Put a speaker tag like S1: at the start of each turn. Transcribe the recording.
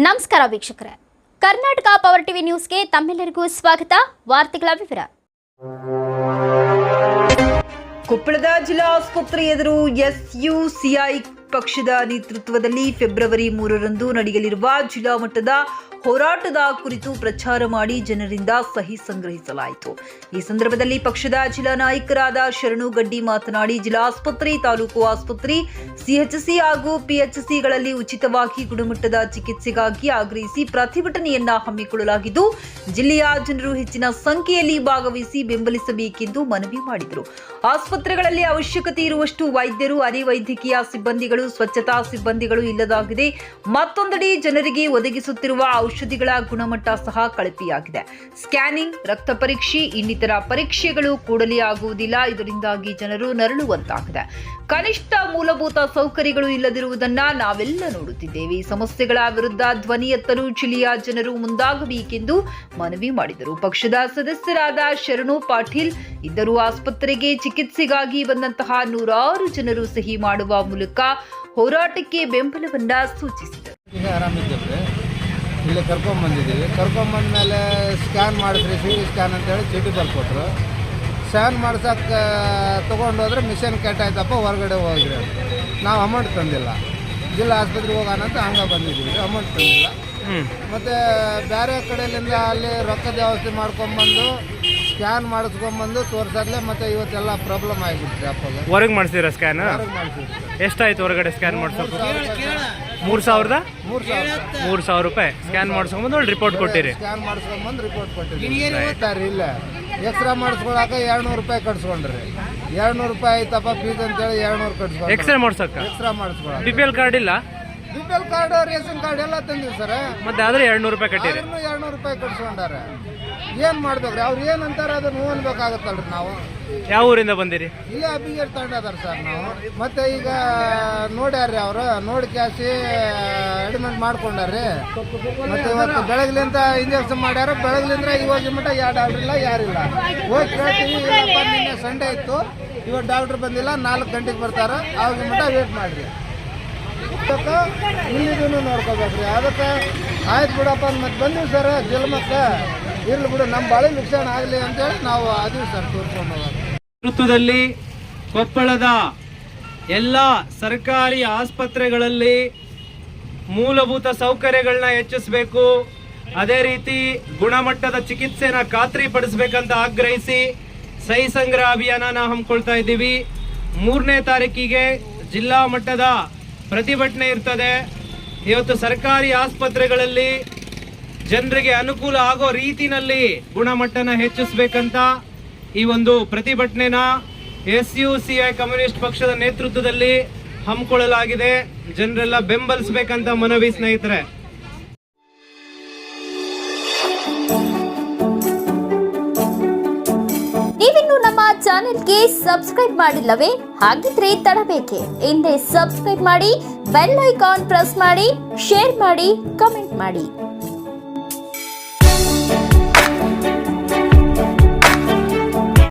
S1: ನಮಸ್ಕಾರ ವೀಕ್ಷಕರೇ. Karnataka power TV ನ್ಯೂಸ್ಗೆ ತಮ್ಮೆಲ್ಲರಿಗೂ ಸ್ವಾಗತ. ವಾರ್ತೆಗಳ ವಿವರ.
S2: ಕೊಪ್ಪಳದ ಜಿಲ್ಲಾ ಆಸ್ಪತ್ರೆ ಎದುರು ಎಸ್ಯುಸಿಐ ಪಕ್ಷದ ನೇತೃತ್ವದಲ್ಲಿ ಫೆಬ್ರವರಿ ಮೂರರಂದು ನಡೆಯಲಿರುವ ಜಿಲ್ಲಾ ಮಟ್ಟದ ಹೋರಾಟದ ಕುರಿತು ಪ್ರಚಾರ ಮಾಡಿ ಜನರಿಂದ ಸಹಿ ಸಂಗ್ರಹಿಸಲಾಯಿತು. ಈ ಸಂದರ್ಭದಲ್ಲಿ ಪಕ್ಷದ ಜಿಲ್ಲಾ ನಾಯಕರಾದ ಶರಣು ಗಡ್ಡಿ ಮಾತನಾಡಿ, ಜಿಲ್ಲಾ ಆಸ್ಪತ್ರೆ, ತಾಲೂಕು ಆಸ್ಪತ್ರೆ, ಸಿಎಚ್ಸಿ ಹಾಗೂ ಪಿಎಚ್ಸಿಗಳಲ್ಲಿ ಉಚಿತವಾಗಿ ಗುಣಮಟ್ಟದ ಚಿಕಿತ್ಸೆಗಾಗಿ ಆಗ್ರಹಿಸಿ ಪ್ರತಿಭಟನೆಯನ್ನ ಹಮ್ಮಿಕೊಳ್ಳಲಾಗಿದ್ದು, ಜಿಲ್ಲೆಯ ಜನರು ಹೆಚ್ಚಿನ ಸಂಖ್ಯೆಯಲ್ಲಿ ಭಾಗವಹಿಸಿ ಬೆಂಬಲಿಸಬೇಕೆಂದು ಮನವಿ ಮಾಡಿದರು. ಆಸ್ಪತ್ರೆಗಳಲ್ಲಿ ಅವಶ್ಯಕತೆ ಇರುವಷ್ಟು ವೈದ್ಯರು, ಅರೆ ವೈದ್ಯಕೀಯ ಸಿಬ್ಬಂದಿಗಳು ಸ್ವಚ್ಛತಾ ಸಿಬ್ಬಂದಿಗಳು ಇಲ್ಲದಾಗಿದೆ. ಮತ್ತೊಂದೆಡೆ ಜನರಿಗೆ ಒದಗಿಸುತ್ತಿರುವ ಔಷಧಿಗಳ ಗುಣಮಟ್ಟ ಸಹ ಕಳಪೆಯಾಗಿದೆ. ಸ್ಕ್ಯಾನಿಂಗ್, ರಕ್ತ ಪರೀಕ್ಷೆ, ಇನ್ನಿತರ ಪರೀಕ್ಷೆಗಳು ಕೂಡಲೇ ಆಗುವುದಿಲ್ಲ. ಇದರಿಂದಾಗಿ ಜನರು ನರಳುವಂತಾಗಿದೆ. ಕನಿಷ್ಠ ಮೂಲಭೂತ ಸೌಕರ್ಯಗಳು ಇಲ್ಲದಿರುವುದನ್ನ ನಾವೆಲ್ಲ ನೋಡುತ್ತಿದ್ದೇವೆ. ಸಮಸ್ಯೆಗಳ ವಿರುದ್ಧ ಧ್ವನಿ ಎತ್ತಲು ಜಿಲ್ಲೆಯ ಜನರು ಮುಂದಾಗಬೇಕೆಂದು ಮನವಿ ಮಾಡಿದರು. ಪಕ್ಷದ ಸದಸ್ಯರಾದ ಶರಣು ಪಾಟೀಲ್ ಇದ್ದರೂ ಆಸ್ಪತ್ರೆಗೆ ಚಿಕಿತ್ಸೆಗಾಗಿ ಬಂದಂತಹ ನೂರಾರು ಜನರು ಸಹಿ ಮಾಡುವ ಮೂಲಕ ಹೋರಾಟಕ್ಕೆ ಬೆಂಬಲವನ್ನ ಸೂಚಿಸಿದರು.
S3: ಕರ್ಕೊಂಡ್ ಬಂದಿದ್ದೀವಿ. ಕರ್ಕೊಂಡ್ ಕರ್ಕೊಂಬಂದಿದ್ದೀವಿ ಕರ್ಕೊಂಬಂದ್ಮೇಲೆ ಸ್ಕ್ಯಾನ್ ಮಾಡಿದ್ರಿ ಸಿ ಟಿ ಸ್ಕ್ಯಾನ್ ಅಂತೇಳಿ ಚೀಟಿ ಬರ್ಕೊಟ್ರು. ಸ್ಕ್ಯಾನ್ ಮಾಡ್ಸಕ್ಕೆ ತೊಗೊಂಡು ಹೋದ್ರೆ ಮಿಷನ್ ಕೆಟ್ಟಾಯ್ತಪ್ಪ ಹೊರಗಡೆ ಹೋಗಿರಿ ನಾವು ಅಮೌಂಟ್ ತಂದಿಲ್ಲ. ಜಿಲ್ಲಾ ಆಸ್ಪತ್ರೆಗೆ ಹೋಗೋಣ ಅಂತ ಹಂಗೆ ಬಂದಿದ್ದೀವಿ. ಅಮೌಂಟ್ ತಂದಿಲ್ಲ. ಮತ್ತು ಬೇರೆ ಕಡೆಯಿಂದ ಅಲ್ಲಿ ರೊಕ್ಕದ ವ್ಯವಸ್ಥೆ ಮಾಡ್ಕೊಂಬಂದು ಸ್ಕ್ಯಾನ್ ಮಾಡಿಸ್ಕೊಂಬಂದು ತೋರ್ಸದ್ಲೆ ಮತ್ತೆ ಇವತ್ತೆಲ್ಲ ಪ್ರಾಬ್ಲಮ್ ಆಗಿಬಿಟ್ರಿ ಅಪ್ಪಗೆ.
S4: ಹೊರಗೆ ಮಾಡಿಸಿದ್ರ ಸ್ಕ್ಯಾನ್ ಎಷ್ಟಾಯ್ತು ಹೊರಗಡೆ ಸ್ಕ್ಯಾನ್ ಮಾಡ್ಸೋಕೆ? ಮೂರು ಸಾವಿರದ?
S3: ಮೂರು ಸಾವಿರ.
S4: ಮೂರು ಸಾವಿರ ರೂಪಾಯಿ. ಸ್ಕ್ಯಾನ್ ಮಾಡಿಸ್ಕೊಂಬಂದು ಒಳ್ಳೆ ರಿಪೋರ್ಟ್ ಕೊಟ್ಟಿರಿ.
S3: ಸ್ಕ್ಯಾನ್ ಮಾಡಿಸ್ಕೊಂಬಂದು ರಿಪೋರ್ಟ್ ಕೊಟ್ಟಿರಿ. ಇಲ್ಲ. ಎಕ್ಸ್ರಾ ಮಾಡಿಸ್ಕೊಳಕ ಎರಡ್ನೂರು ರೂಪಾಯಿ ಕಟ್ಸ್ಕೊಂಡ್ರಿ. ಎರಡ್ನೂರು ರೂಪಾಯಿ ಆಯ್ತಪ್ಪ ಫೀಸ್ ಅಂತೇಳಿ ಎರಡ್ನೂರು ಕಟ್ಸ್ಕೊಂಡ್ರಿ.
S4: ಎಕ್ಸ್ರೇ ಮಾಡ್ಸಕ್ಕ
S3: ಎಕ್ಸ್ರಾ ಮಾಡಿಸ್ಕೊಳಕ.
S4: ಬಿ ಪಿ ಎಲ್ ಕಾರ್ಡ್ ಇಲ್ಲ?
S3: B P L card ration card ಎಲ್ಲ ತಂದಿವಿ ಸರ್.
S4: ಮತ್ತೆ ಆದ್ರೆ ಎರಡ್ನೂರು ರೂಪಾಯಿ ಕಟ್ಟಿರಿ.
S3: ಎರಡ್ನೂರು ರೂಪಾಯಿ ಕಟ್ಸ್ಕೊಂಡಾರ. ಏನ್ ಮಾಡ್ಬೇಕ್ರಿ? ಅವ್ರು ಏನ್ ಅಂತಾರ ಅದನ್ನ ಹೋಗ್ಬೇಕಾಗತ್ತಲ್ರಿ ನಾವು.
S4: ಯಾವ ಊರಿಂದ ಬಂದಿರಿ?
S3: ಇಲ್ಲ ಅಬ್ಬಿಗೇರ್ ತಗೊಂಡದಾರ ಸರ್ ನಾವು. ಮತ್ತೆ ಈಗ ನೋಡ್ಯಾರ್ರಿ ಅವರು ನೋಡಿ ಕ್ಯಾಸಿ ಅಡ್ಮಿಂಟ್ ಮಾಡ್ಕೊಂಡಾರ್ರಿ. ಮತ್ತೆ ಇವತ್ತು ಬೆಳಗ್ಲಿಂದ ಇಂಜೆಕ್ಷನ್ ಮಾಡ್ಯಾರ ಬೆಳಗ್ಲಿಂದ ಇವಾಗ ಮಟ್ಟ ಯಾವ ಡಾಕ್ಟರ್ ಇಲ್ಲ ಯಾರಿಲ್ಲ ಹೋಗಿ ಕೇಳ್ತೀವಿ ಇಲ್ಲಪ್ಪ ನಿನ್ನೆ ಸಂಡೇ ಇತ್ತು. ಇವತ್ತು ಡಾಕ್ಟರ್ ಬಂದಿಲ್ಲ ನಾಲ್ಕು ಗಂಟೆಗೆ ಬರ್ತಾರ. ಅವಾಗ ಮಟ್ಟ ವೇಟ್ ಮಾಡ್ರಿ. ಇಲ್ಲಿದೂ ನೋಡ್ಕೋಬೇಕ್ರಿ. ಅದಕ್ಕೆ ಆಯ್ತು ಬಿಡಪ್ಪ ಮತ್ತೆ ಬಂದಿವಿ ಸರ್ ಜಲ್ಮಕ್ಕೆ. ಇರ್ಲಿ ಬಿಡು ನಮ್ಮ ಬಾಳೆ ನುಕ್ಸಾನ ಆಗಲಿ ಅಂತೇಳಿ ನಾವು ಅದೀವಿ ಸರ್
S4: ತೋರಿಸ್ಕೊಂಡು ಕೊಪ್ಪಳದ ಎಲ್ಲ ಸರ್ಕಾರಿ ಆಸ್ಪತ್ರೆಗಳಲ್ಲಿ ಮೂಲಭೂತ ಸೌಕರ್ಯಗಳನ್ನ ಹೆಚ್ಚಿಸಬೇಕು. ಅದೇ ರೀತಿ ಗುಣಮಟ್ಟದ ಚಿಕಿತ್ಸೆನ ಖಾತ್ರಿಪಡಿಸಬೇಕಂತ ಆಗ್ರಹಿಸಿ ಸಹಿ ಸಂಗ್ರಹ ಅಭಿಯಾನನ ಹಮ್ಮಿಕೊಳ್ತಾ ಇದ್ದೀವಿ. ಮೂರನೇ ತಾರೀಕಿಗೆ ಜಿಲ್ಲಾ ಮಟ್ಟದ ಪ್ರತಿಭಟನೆ ಇರ್ತದೆ. ಇವತ್ತು ಸರ್ಕಾರಿ ಆಸ್ಪತ್ರೆಗಳಲ್ಲಿ ಜನರಿಗೆ ಅನುಕೂಲ ಆಗೋ ರೀತಿನಲ್ಲಿ ಗುಣಮಟ್ಟನ ಹೆಚ್ಚಿಸಬೇಕಂತ ಈ ಒಂದು ಪ್ರತಿಭಟನೆನ S U C I communist ಪಕ್ಷದ ನೇತೃತ್ವದಲ್ಲಿ ಹಮ್ಮಿಕೊಳ್ಳಲಾಗಿದೆ. ಜನರೆಲ್ಲ ಬೆಂಬಲಿಸಬೇಕಂತ ಮನವಿ ಸ್ನೇಹಿತರೆ.
S1: ನೀವಿನ್ನು ನಮ್ಮ ಚಾನೆಲ್ಗೆ ಸಬ್ಸ್ಕ್ರೈಬ್ ಮಾಡಿಲ್ಲವೇ? ಹಾಗಿದ್ರೆ ತಡಬೇಕೆ. ಹಿಂದೆ ಸಬ್ಸ್ಕ್ರೈಬ್ ಮಾಡಿ, ಬೆಲ್ ಐಕಾನ್ ಪ್ರೆಸ್ ಮಾಡಿ, ಶೇರ್ ಮಾಡಿ, ಕಮೆಂಟ್ ಮಾಡಿ.